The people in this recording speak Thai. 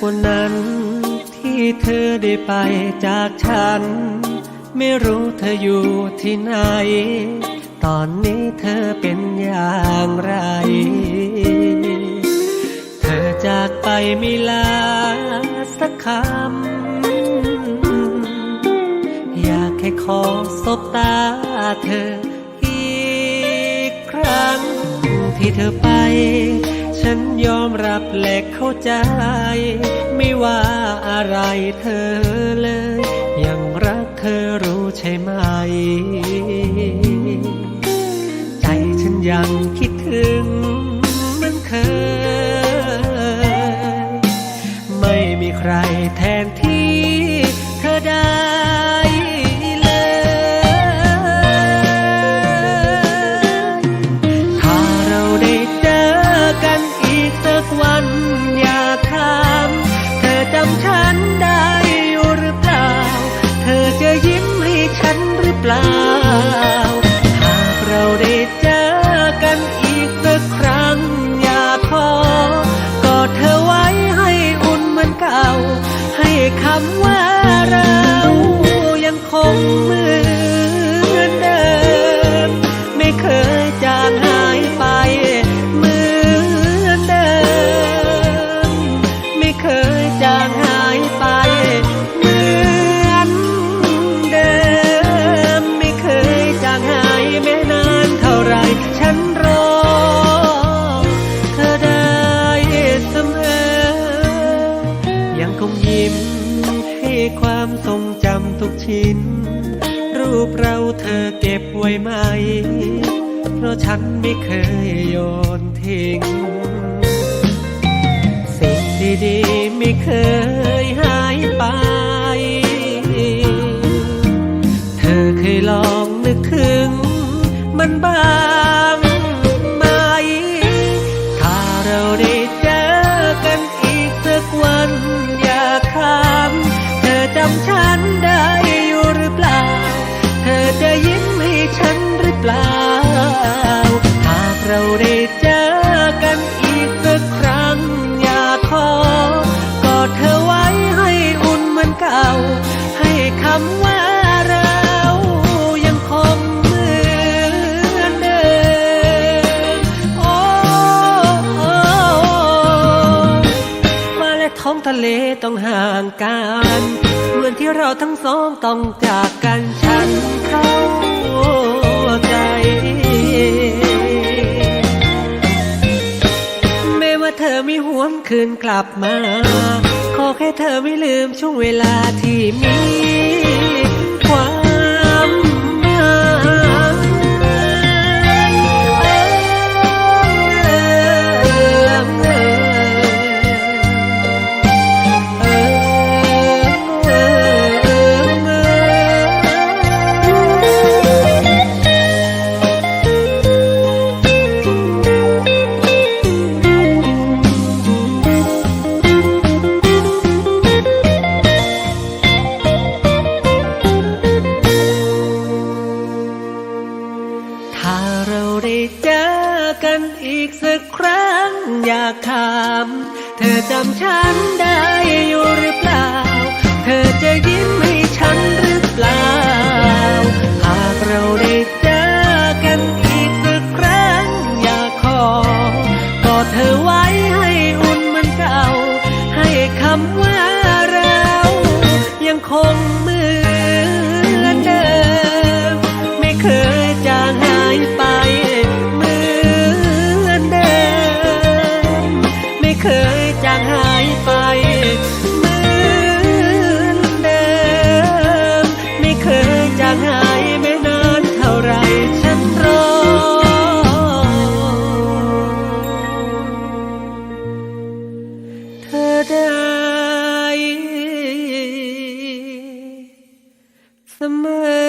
กว่านั้น ที่เธอได้ไปจากฉัน ไม่รู้เธออยู่ที่ไหน ตอนนี้เธอเป็นอย่างไร เธอจากไปไม่ลาสักคำ อยากแค่ขอสบตาเธออีกครั้ง ที่เธอไปฉันยอมรับและเข้าใจ อะไรเธอเลย ยังรักเธอรู้ใช่ไหม ใจฉันยังคิดถึงเหมันเคย ไม่มีใครแทนที่ ใทรงจำทุกชิ้น รูปเราเธอเก็บไว้ไหม เพราะฉันไม่เคยโยนทิ้ง สิ่งดีๆไม่เคยหายไป เธอเคยลองนึกถึงมันบ้าง เลต้องห่างกันเหมือนที่เราทั้งสองต้องจากกันฉันเข้าใจไม่ว่าเธอไม่หวนคืนกลับมา ขอแค่เธอไม่ลืมช่วงเวลาที่มี ได้เจอกันอีกสักครั้งอยากถาม เธอจำฉันได้อยู่หรือเปล่า เธอจะยิ้มให้ฉันหรือเปล่า หากเราได้เจอกันอีกสักครั้งอยากขอกอดเธอว่า ได้เสมอ